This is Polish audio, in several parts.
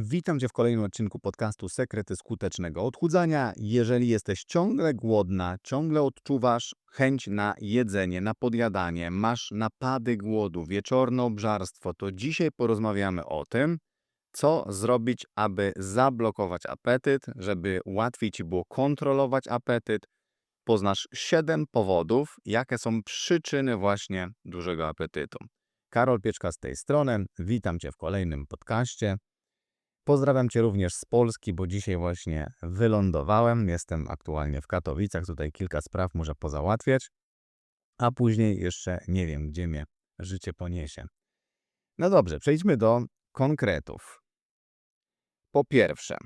Witam Cię w kolejnym odcinku podcastu Sekrety Skutecznego Odchudzania. Jeżeli jesteś ciągle głodna, ciągle odczuwasz chęć na jedzenie, na podjadanie, masz napady głodu, wieczorne obżarstwo, to dzisiaj porozmawiamy o tym, co zrobić, aby zablokować apetyt, żeby łatwiej Ci było kontrolować apetyt. Poznasz 7 powodów, jakie są przyczyny właśnie dużego apetytu. Karol Pieczka z tej strony. Witam Cię w kolejnym podcaście. Pozdrawiam Cię również z Polski, bo dzisiaj właśnie wylądowałem. Jestem aktualnie w Katowicach. Tutaj kilka spraw muszę pozałatwiać, a później jeszcze nie wiem, gdzie mnie życie poniesie. No dobrze, przejdźmy do konkretów. Po pierwsze,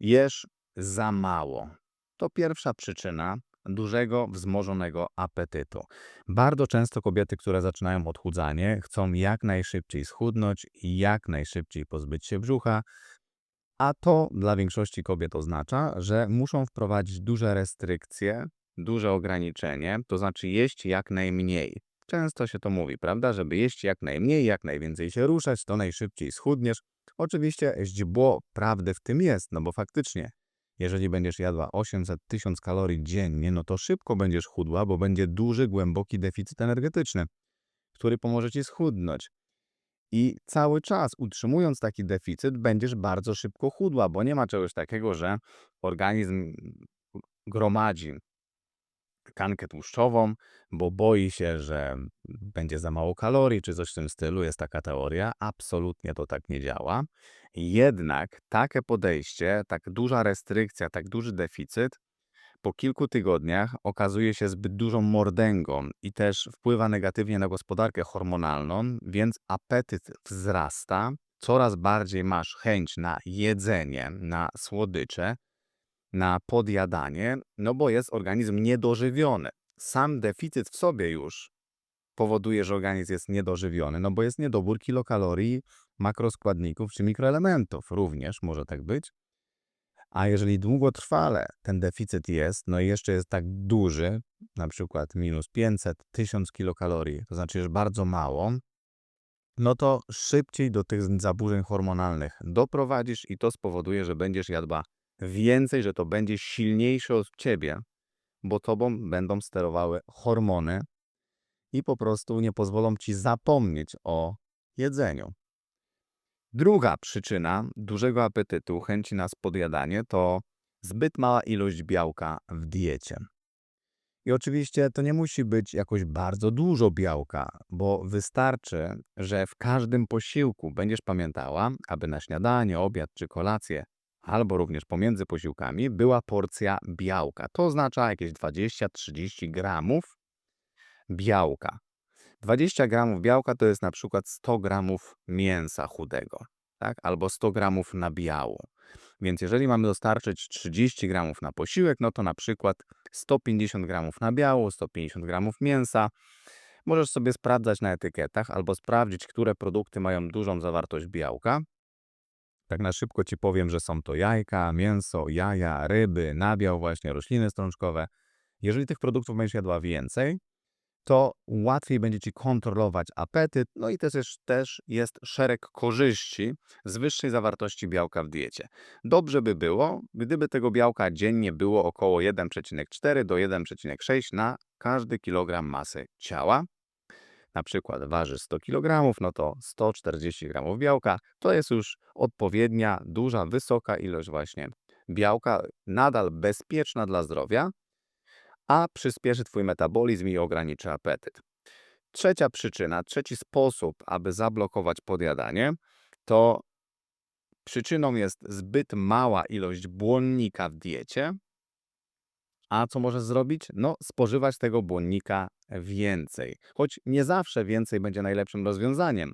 jesz za mało. To pierwsza przyczyna dużego, wzmożonego apetytu. Bardzo często kobiety, które zaczynają odchudzanie, chcą jak najszybciej schudnąć i jak najszybciej pozbyć się brzucha, a to dla większości kobiet oznacza, że muszą wprowadzić duże restrykcje, duże ograniczenie, to znaczy jeść jak najmniej. Często się to mówi, prawda? Żeby jeść jak najmniej, jak najwięcej się ruszać, to najszybciej schudniesz. Oczywiście źdźbło prawdy w tym jest, no bo faktycznie, jeżeli będziesz jadła 800-1000 kalorii dziennie, no to szybko będziesz chudła, bo będzie duży, głęboki deficyt energetyczny, który pomoże ci schudnąć. I cały czas utrzymując taki deficyt, będziesz bardzo szybko chudła, bo nie ma czegoś takiego, że organizm gromadzi tkankę tłuszczową, bo boi się, że będzie za mało kalorii, czy coś w tym stylu. Jest taka teoria. Absolutnie to tak nie działa. Jednak takie podejście, tak duża restrykcja, tak duży deficyt po kilku tygodniach okazuje się zbyt dużą mordęgą i też wpływa negatywnie na gospodarkę hormonalną, więc apetyt wzrasta, coraz bardziej masz chęć na jedzenie, na słodycze, na podjadanie, no bo jest organizm niedożywiony. Sam deficyt w sobie już powoduje, że organizm jest niedożywiony, no bo jest niedobór kilokalorii, makroskładników czy mikroelementów. Również może tak być. A jeżeli długotrwale ten deficyt jest, no i jeszcze jest tak duży, na przykład minus 500, 1000 kilokalorii, to znaczy już bardzo mało, no to szybciej do tych zaburzeń hormonalnych doprowadzisz i to spowoduje, że będziesz jadła więcej, że to będzie silniejsze od ciebie, bo tobą będą sterowały hormony i po prostu nie pozwolą ci zapomnieć o jedzeniu. Druga przyczyna dużego apetytu, chęci na spodjadanie to zbyt mała ilość białka w diecie. I oczywiście to nie musi być jakoś bardzo dużo białka, bo wystarczy, że w każdym posiłku będziesz pamiętała, aby na śniadanie, obiad czy kolację, albo również pomiędzy posiłkami, była porcja białka. To oznacza jakieś 20-30 gramów białka. 20 gramów białka to jest na przykład 100 gramów mięsa chudego, tak? albo 100 gramów nabiału. Więc jeżeli mamy dostarczyć 30 gramów na posiłek, no to na przykład 150 gramów nabiału, 150 gramów mięsa. Możesz sobie sprawdzać na etykietach albo sprawdzić, które produkty mają dużą zawartość białka. Tak na szybko ci powiem, że są to jajka, mięso, jaja, ryby, nabiał, właśnie rośliny strączkowe. Jeżeli tych produktów będziesz jadła więcej, to łatwiej będzie ci kontrolować apetyt, no i też jest, też jest szereg korzyści z wyższej zawartości białka w diecie. Dobrze by było, gdyby tego białka dziennie było około 1,4 do 1,6 na każdy kilogram masy ciała. Na przykład waży 100 kg, no to 140 g białka to jest już odpowiednia, duża, wysoka ilość właśnie białka, nadal bezpieczna dla zdrowia, a przyspieszy Twój metabolizm i ograniczy apetyt. Trzecia przyczyna, trzeci sposób, aby zablokować podjadanie, to przyczyną jest zbyt mała ilość błonnika w diecie. A co możesz zrobić? No, spożywać tego błonnika więcej. Choć nie zawsze więcej będzie najlepszym rozwiązaniem,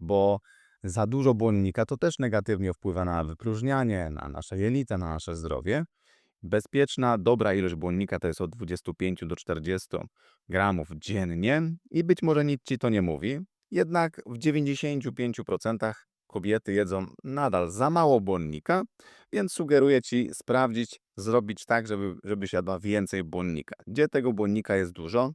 bo za dużo błonnika to też negatywnie wpływa na wypróżnianie, na nasze jelita, na nasze zdrowie. Bezpieczna, dobra ilość błonnika to jest od 25 do 40 gramów dziennie i być może nic ci to nie mówi, jednak w 95% kobiety jedzą nadal za mało błonnika, więc sugeruję ci sprawdzić, zrobić tak, żeby, żebyś jadła więcej błonnika. Gdzie tego błonnika jest dużo?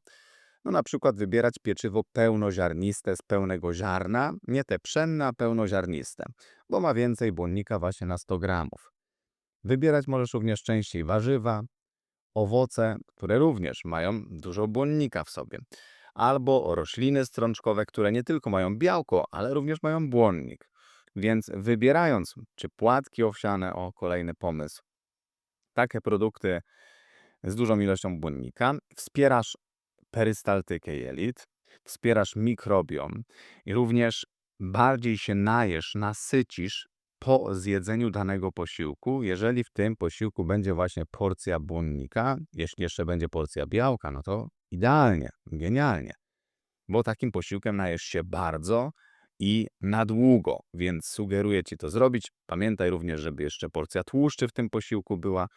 No na przykład wybierać pieczywo pełnoziarniste z pełnego ziarna, nie te pszenne, a pełnoziarniste, bo ma więcej błonnika właśnie na 100 gramów. Wybierać możesz również częściej warzywa, owoce, które również mają dużo błonnika w sobie, albo rośliny strączkowe, które nie tylko mają białko, ale również mają błonnik. Więc wybierając, czy płatki owsiane, o kolejny pomysł, takie produkty z dużą ilością błonnika, wspierasz perystaltykę jelit, wspierasz mikrobiom i również bardziej się najesz, nasycisz po zjedzeniu danego posiłku, jeżeli w tym posiłku będzie właśnie porcja błonnika, jeśli jeszcze będzie porcja białka, no to idealnie, genialnie, bo takim posiłkiem najesz się bardzo i na długo, więc sugeruję Ci to zrobić. Pamiętaj również, żeby jeszcze porcja tłuszczy w tym posiłku była.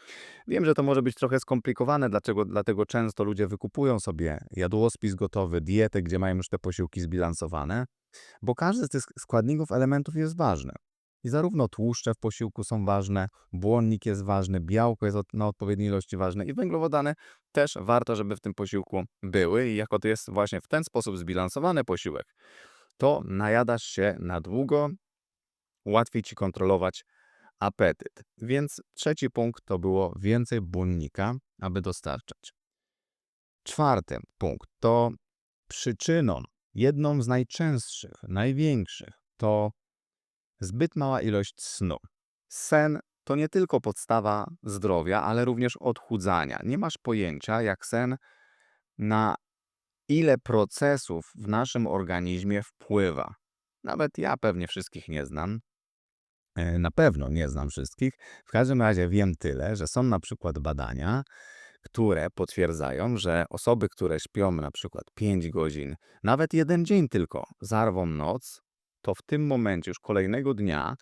Wiem, że to może być trochę skomplikowane, dlaczego, dlatego często ludzie wykupują sobie jadłospis gotowy, dietę, gdzie mają już te posiłki zbilansowane, bo każdy z tych składników, elementów jest ważny. I zarówno tłuszcze w posiłku są ważne, błonnik jest ważny, białko jest na odpowiedniej ilości ważne i węglowodany też warto, żeby w tym posiłku były. I jako to jest właśnie w ten sposób zbilansowany posiłek, to najadasz się na długo, łatwiej ci kontrolować apetyt. Więc trzeci punkt to było więcej błonnika, aby dostarczać. Czwarty punkt to przyczyną, jedną z najczęstszych, największych, to zbyt mała ilość snu. Sen to nie tylko podstawa zdrowia, ale również odchudzania. Nie masz pojęcia, jak sen na ile procesów w naszym organizmie wpływa. Nawet ja pewnie wszystkich nie znam. E, Na pewno nie znam wszystkich. W każdym razie wiem tyle, że są na przykład badania, które potwierdzają, że osoby, które śpią na przykład 5 godzin, nawet jeden dzień tylko, zarwą noc, to w tym momencie już kolejnego dnia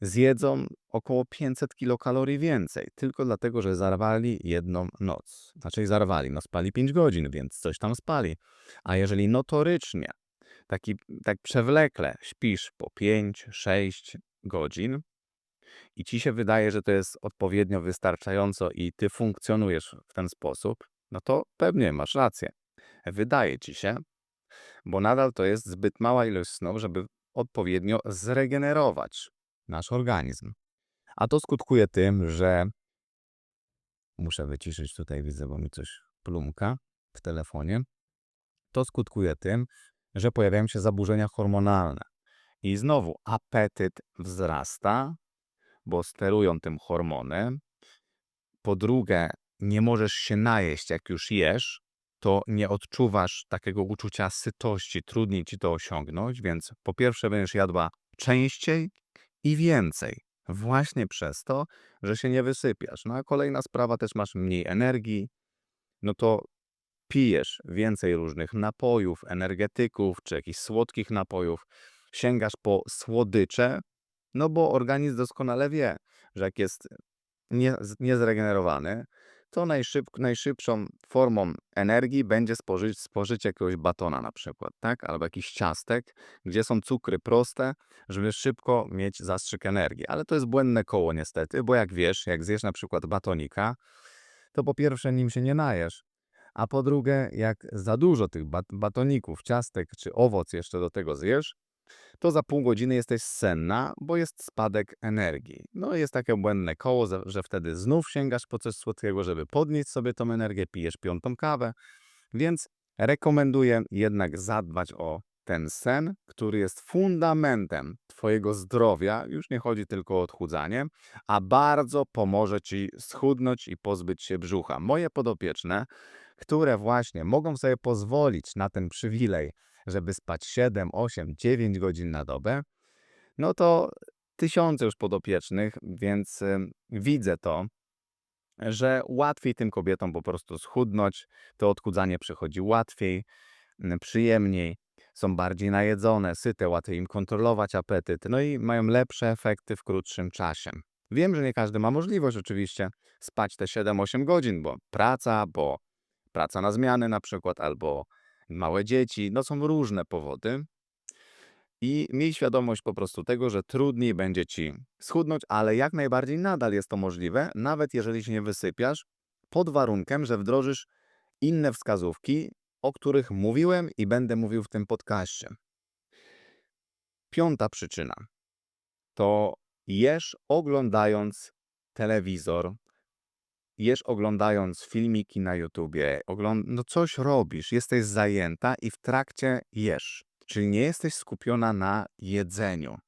zjedzą około 500 kilokalorii więcej, tylko dlatego, że zarwali jedną noc. Znaczy zarwali, no spali 5 godzin, więc coś tam spali. A jeżeli notorycznie, taki, tak przewlekle śpisz po 5-6 godzin i ci się wydaje, że to jest odpowiednio wystarczająco i ty funkcjonujesz w ten sposób, no to pewnie masz rację. Wydaje ci się, bo nadal to jest zbyt mała ilość snu, żeby odpowiednio zregenerować nasz organizm. A to skutkuje tym, że muszę wyciszyć tutaj, widzę, bo mi coś plumka w telefonie. To skutkuje tym, że pojawiają się zaburzenia hormonalne. I znowu apetyt wzrasta, bo sterują tym hormony. Po drugie, nie możesz się najeść, jak już jesz, to nie odczuwasz takiego uczucia sytości, trudniej ci to osiągnąć, więc po pierwsze będziesz jadła częściej i więcej. Właśnie przez to, że się nie wysypiasz. No a kolejna sprawa, też masz mniej energii, no to pijesz więcej różnych napojów, energetyków czy jakichś słodkich napojów, sięgasz po słodycze, no bo organizm doskonale wie, że jak jest niezregenerowany, to najszyb, najszybszą formą energii będzie spożyć, spożycie jakiegoś batona na przykład, tak? Albo jakichś ciastek, gdzie są cukry proste, żeby szybko mieć zastrzyk energii. Ale to jest błędne koło niestety, bo jak wiesz, jak zjesz na przykład batonika, to po pierwsze nim się nie najesz, a po drugie, jak za dużo tych bat batoników, ciastek czy owoc jeszcze do tego zjesz, to za pół godziny jesteś senna, bo jest spadek energii. No jest takie błędne koło, że wtedy znów sięgasz po coś słodkiego, żeby podnieść sobie tą energię, pijesz piątą kawę. Więc rekomenduję jednak zadbać o ten sen, który jest fundamentem Twojego zdrowia. Już nie chodzi tylko o odchudzanie, a bardzo pomoże Ci schudnąć i pozbyć się brzucha. Moje podopieczne, które właśnie mogą sobie pozwolić na ten przywilej, żeby spać 7, 8, 9 godzin na dobę, no to tysiące już podopiecznych, więc widzę to, że łatwiej tym kobietom po prostu schudnąć, to odchudzanie przychodzi łatwiej, przyjemniej, są bardziej najedzone, syte, łatwiej im kontrolować apetyt, no i mają lepsze efekty w krótszym czasie. Wiem, że nie każdy ma możliwość oczywiście spać te 7-8 godzin, bo praca, bo praca na zmiany na przykład, albo małe dzieci, no są różne powody. I miej świadomość po prostu tego, że trudniej będzie ci schudnąć, ale jak najbardziej nadal jest to możliwe, nawet jeżeli się nie wysypiasz, pod warunkiem, że wdrożysz inne wskazówki o których mówiłem i będę mówił w tym podcaście. Piąta przyczyna to jesz oglądając telewizor, jesz oglądając filmiki na YouTubie, ogląd no coś robisz, jesteś zajęta i w trakcie jesz, czyli nie jesteś skupiona na jedzeniu.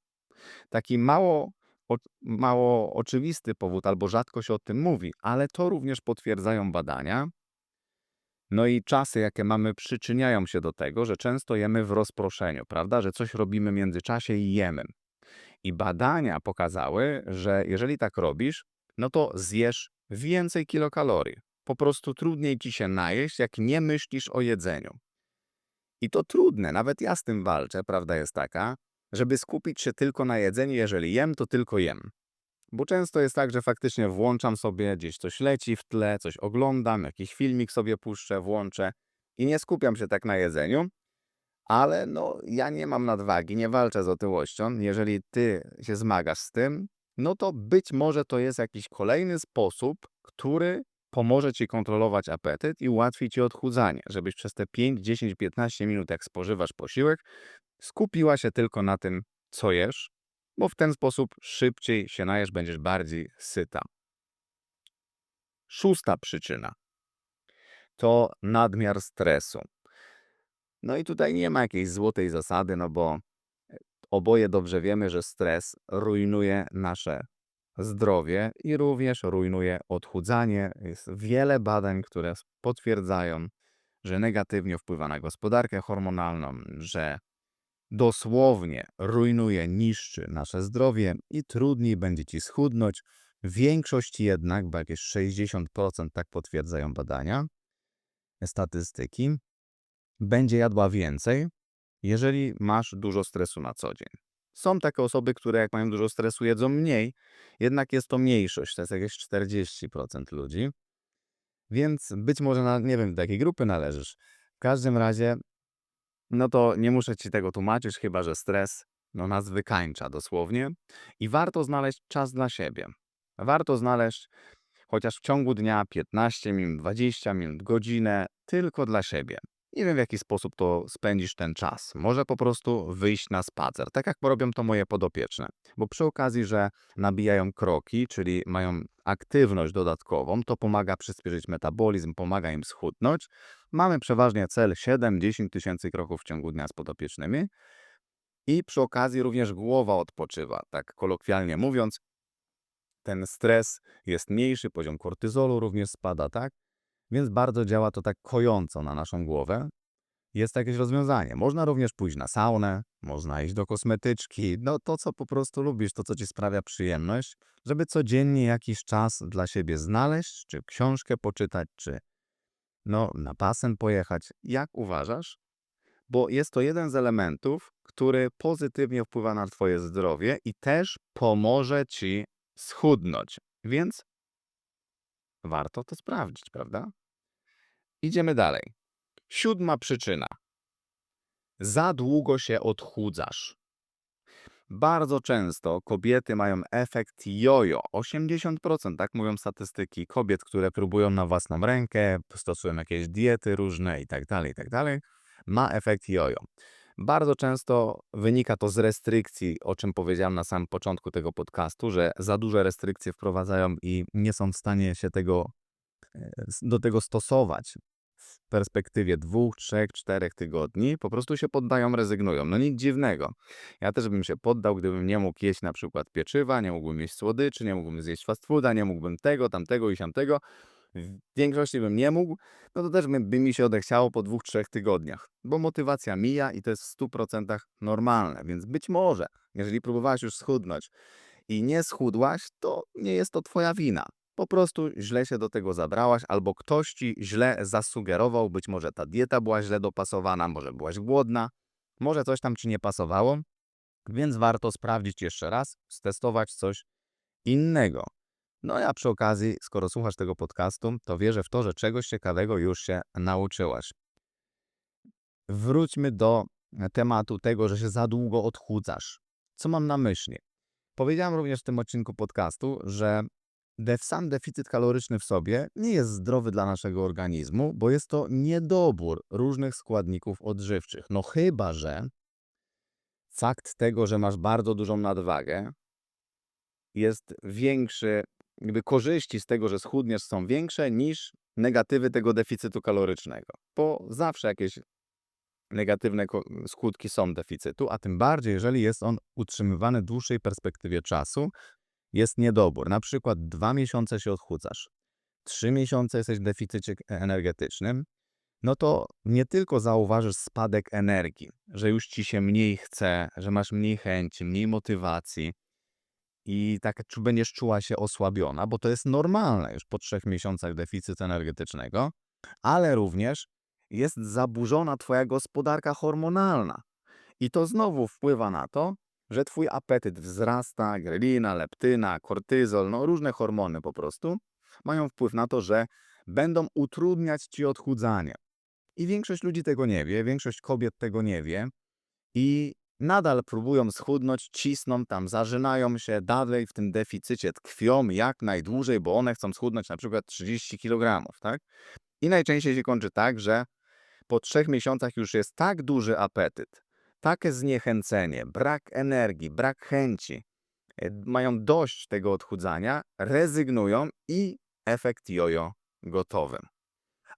Taki mało, o, mało oczywisty powód, albo rzadko się o tym mówi, ale to również potwierdzają badania. No i czasy, jakie mamy, przyczyniają się do tego, że często jemy w rozproszeniu, prawda? Że coś robimy w międzyczasie i jemy. I badania pokazały, że jeżeli tak robisz, no to zjesz więcej kilokalorii. Po prostu trudniej ci się najeść, jak nie myślisz o jedzeniu. I to trudne, nawet ja z tym walczę, prawda jest taka, żeby skupić się tylko na jedzeniu, jeżeli jem, to tylko jem. Bo często jest tak, że faktycznie włączam sobie, gdzieś coś leci w tle, coś oglądam, jakiś filmik sobie puszczę, włączę i nie skupiam się tak na jedzeniu, ale no ja nie mam nadwagi, nie walczę z otyłością. Jeżeli ty się zmagasz z tym, no to być może to jest jakiś kolejny sposób, który pomoże ci kontrolować apetyt i ułatwi ci odchudzanie, żebyś przez te 5, 10, 15 minut, jak spożywasz posiłek, skupiła się tylko na tym, co jesz, bo w ten sposób szybciej się najesz, będziesz bardziej syta. Szósta przyczyna to nadmiar stresu. No i tutaj nie ma jakiejś złotej zasady, no bo oboje dobrze wiemy, że stres rujnuje nasze zdrowie i również rujnuje odchudzanie. Jest wiele badań, które potwierdzają, że negatywnie wpływa na gospodarkę hormonalną, że dosłownie rujnuje, niszczy nasze zdrowie i trudniej będzie ci schudnąć. Większość jednak, bo jakieś 60% tak potwierdzają badania, statystyki, będzie jadła więcej, jeżeli masz dużo stresu na co dzień. Są takie osoby, które jak mają dużo stresu, jedzą mniej, jednak jest to mniejszość, to jest jakieś 40% ludzi. Więc być może, na, nie wiem, do jakiej grupy należysz. W każdym razie, no to nie muszę ci tego tłumaczyć, chyba że stres no, nas wykańcza dosłownie. I warto znaleźć czas dla siebie. Warto znaleźć chociaż w ciągu dnia 15 minut, 20 minut, godzinę tylko dla siebie. Nie wiem, w jaki sposób to spędzisz ten czas. Może po prostu wyjść na spacer, tak jak robią to moje podopieczne. Bo przy okazji, że nabijają kroki, czyli mają aktywność dodatkową, to pomaga przyspieszyć metabolizm, pomaga im schudnąć. Mamy przeważnie cel 7-10 tysięcy kroków w ciągu dnia z podopiecznymi. I przy okazji również głowa odpoczywa, tak kolokwialnie mówiąc. Ten stres jest mniejszy, poziom kortyzolu również spada, tak? Więc bardzo działa to tak kojąco na naszą głowę. Jest jakieś rozwiązanie. Można również pójść na saunę, można iść do kosmetyczki, no to co po prostu lubisz, to co ci sprawia przyjemność, żeby codziennie jakiś czas dla siebie znaleźć, czy książkę poczytać, czy no na basen pojechać. Jak uważasz? Bo jest to jeden z elementów, który pozytywnie wpływa na twoje zdrowie i też pomoże ci schudnąć. Więc warto to sprawdzić, prawda? Idziemy dalej. Siódma przyczyna. Za długo się odchudzasz. Bardzo często kobiety mają efekt jojo. 80%, tak mówią statystyki, kobiet, które próbują na własną rękę, stosują jakieś diety różne i tak dalej, tak dalej, ma efekt jojo. Bardzo często wynika to z restrykcji, o czym powiedziałem na samym początku tego podcastu, że za duże restrykcje wprowadzają i nie są w stanie się tego, do tego stosować w perspektywie dwóch, trzech, czterech tygodni, po prostu się poddają, rezygnują. No nic dziwnego. Ja też bym się poddał, gdybym nie mógł jeść na przykład pieczywa, nie mógłbym jeść słodyczy, nie mógłbym zjeść fast fooda, nie mógłbym tego, tamtego i siamtego. W większości bym nie mógł, no to też by mi się odechciało po dwóch, trzech tygodniach, bo motywacja mija i to jest w 100% normalne. Więc być może, jeżeli próbowałaś już schudnąć i nie schudłaś, to nie jest to twoja wina. Po prostu źle się do tego zabrałaś, albo ktoś ci źle zasugerował, być może ta dieta była źle dopasowana, może byłaś głodna, może coś tam ci nie pasowało, więc warto sprawdzić jeszcze raz, stestować coś innego. No ja przy okazji, skoro słuchasz tego podcastu, to wierzę w to, że czegoś ciekawego już się nauczyłaś. Wróćmy do tematu tego, że się za długo odchudzasz. Co mam na myśli? Powiedziałem również w tym odcinku podcastu, że sam deficyt kaloryczny w sobie nie jest zdrowy dla naszego organizmu, bo jest to niedobór różnych składników odżywczych. No chyba, że fakt tego, że masz bardzo dużą nadwagę jest większy, jakby korzyści z tego, że schudniesz są większe niż negatywy tego deficytu kalorycznego. Bo zawsze jakieś negatywne skutki są deficytu, a tym bardziej jeżeli jest on utrzymywany w dłuższej perspektywie czasu, jest niedobór. Na przykład 2 miesiące się odchudzasz, 3 miesiące jesteś w deficycie energetycznym, no to nie tylko zauważysz spadek energii, że już ci się mniej chce, że masz mniej chęci, mniej motywacji i tak będziesz czuła się osłabiona, bo to jest normalne już po 3 miesiącach deficytu energetycznego, ale również jest zaburzona twoja gospodarka hormonalna. I to znowu wpływa na to, że twój apetyt wzrasta, grelina, leptyna, kortyzol, no różne hormony po prostu mają wpływ na to, że będą utrudniać ci odchudzanie. I większość ludzi tego nie wie, większość kobiet tego nie wie i nadal próbują schudnąć, cisną tam, zażynają się, dalej w tym deficycie tkwią jak najdłużej, bo one chcą schudnąć na przykład 30 kg, tak? I najczęściej się kończy tak, że po 3 miesiącach już jest tak duży apetyt, takie zniechęcenie, brak energii, brak chęci, e, mają dość tego odchudzania, rezygnują i efekt jojo gotowy.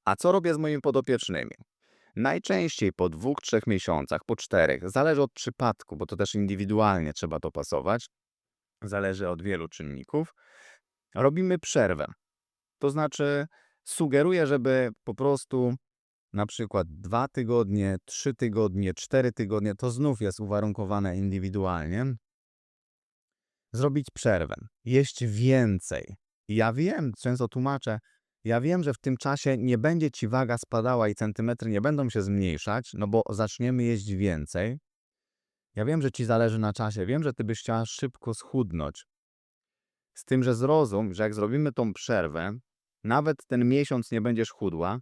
A co robię z moimi podopiecznymi? Najczęściej po 2-3 miesiącach, po 4, zależy od przypadku, bo to też indywidualnie trzeba dopasować, zależy od wielu czynników, robimy przerwę. To znaczy sugeruję, żeby po prostu na przykład 2 tygodnie, 3 tygodnie, 4 tygodnie, to znów jest uwarunkowane indywidualnie. Zrobić przerwę, jeść więcej. Ja wiem, często tłumaczę, ja wiem, że w tym czasie nie będzie ci waga spadała i centymetry nie będą się zmniejszać, no bo zaczniemy jeść więcej. Ja wiem, że ci zależy na czasie, wiem, że ty byś chciała szybko schudnąć. Z tym, że zrozum, że jak zrobimy tą przerwę, nawet ten miesiąc nie będziesz chudła,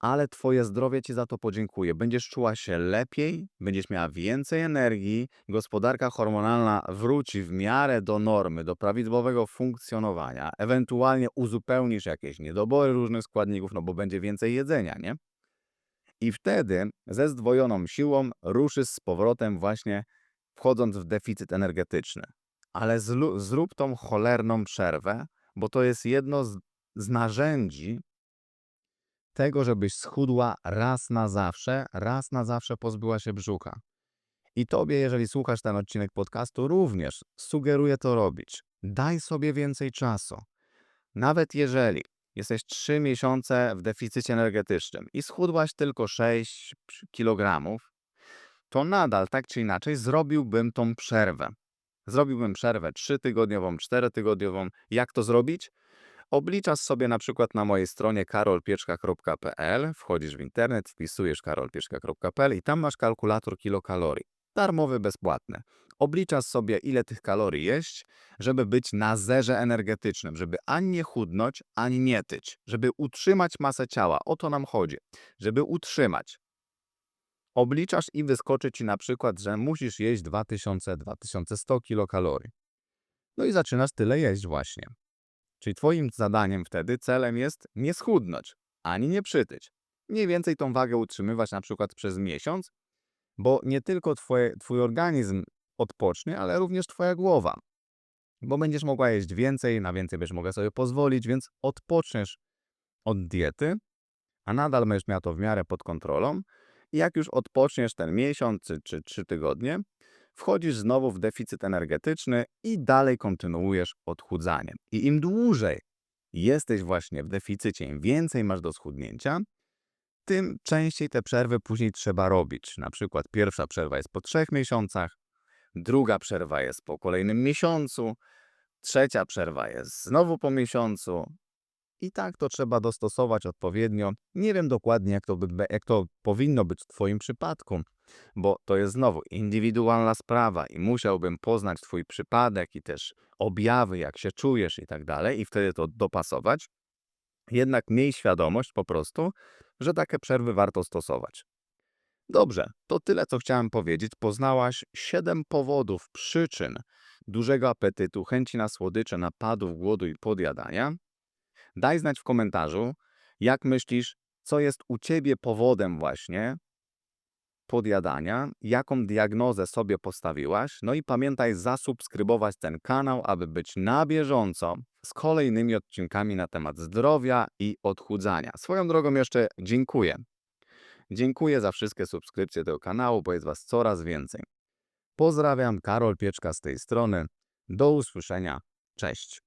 ale twoje zdrowie ci za to podziękuje. Będziesz czuła się lepiej, będziesz miała więcej energii, gospodarka hormonalna wróci w miarę do normy, do prawidłowego funkcjonowania. Ewentualnie uzupełnisz jakieś niedobory różnych składników, no bo będzie więcej jedzenia, nie? I wtedy ze zdwojoną siłą ruszysz z powrotem właśnie wchodząc w deficyt energetyczny. Ale zrób tą cholerną przerwę, bo to jest jedno z z narzędzi tego, żebyś schudła raz na zawsze, raz na zawsze pozbyła się brzucha. I tobie, jeżeli słuchasz ten odcinek podcastu, również sugeruję to robić. Daj sobie więcej czasu. Nawet jeżeli jesteś 3 miesiące w deficycie energetycznym i schudłaś tylko 6 kg, to nadal tak czy inaczej zrobiłbym tą przerwę. Zrobiłbym przerwę 3-tygodniową, 4-tygodniową. Jak to zrobić? Obliczasz sobie na przykład na mojej stronie karolpieczka.pl, wchodzisz w internet, wpisujesz karolpieczka.pl i tam masz kalkulator kilokalorii. Darmowy, bezpłatny. Obliczasz sobie, ile tych kalorii jeść, żeby być na zerze energetycznym, żeby ani nie chudnąć, ani nie tyć, żeby utrzymać masę ciała. O to nam chodzi. Żeby utrzymać. Obliczasz i wyskoczy ci na przykład, że musisz jeść 2000-2100 kilokalorii. No i zaczynasz tyle jeść właśnie. Czyli twoim zadaniem wtedy, celem jest nie schudnąć, ani nie przytyć. Mniej więcej tą wagę utrzymywać na przykład przez miesiąc, bo nie tylko twoje, twój organizm odpocznie, ale również twoja głowa. Bo będziesz mogła jeść więcej, na więcej będziesz mogła sobie pozwolić, więc odpoczniesz od diety, a nadal będziesz miała to w miarę pod kontrolą. I jak już odpoczniesz ten miesiąc czy, czy trzy tygodnie, wchodzisz znowu w deficyt energetyczny i dalej kontynuujesz odchudzanie. I im dłużej jesteś właśnie w deficycie, im więcej masz do schudnięcia, tym częściej te przerwy później trzeba robić. Na przykład pierwsza przerwa jest po trzech miesiącach, druga przerwa jest po kolejnym miesiącu, trzecia przerwa jest znowu po miesiącu. I tak to trzeba dostosować odpowiednio. Nie wiem dokładnie, jak to, by, jak to powinno być w Twoim przypadku, bo to jest znowu indywidualna sprawa i musiałbym poznać Twój przypadek i też objawy, jak się czujesz i tak dalej, i wtedy to dopasować. Jednak miej świadomość po prostu, że takie przerwy warto stosować. Dobrze, to tyle, co chciałem powiedzieć. Poznałaś 7 powodów, przyczyn dużego apetytu, chęci na słodycze, napadów głodu i podjadania. Daj znać w komentarzu, jak myślisz, co jest u ciebie powodem właśnie podjadania, jaką diagnozę sobie postawiłaś. No i pamiętaj zasubskrybować ten kanał, aby być na bieżąco z kolejnymi odcinkami na temat zdrowia i odchudzania. Swoją drogą jeszcze dziękuję. Dziękuję za wszystkie subskrypcje tego kanału, bo jest Was coraz więcej. Pozdrawiam, Karol Pieczka z tej strony. Do usłyszenia. Cześć.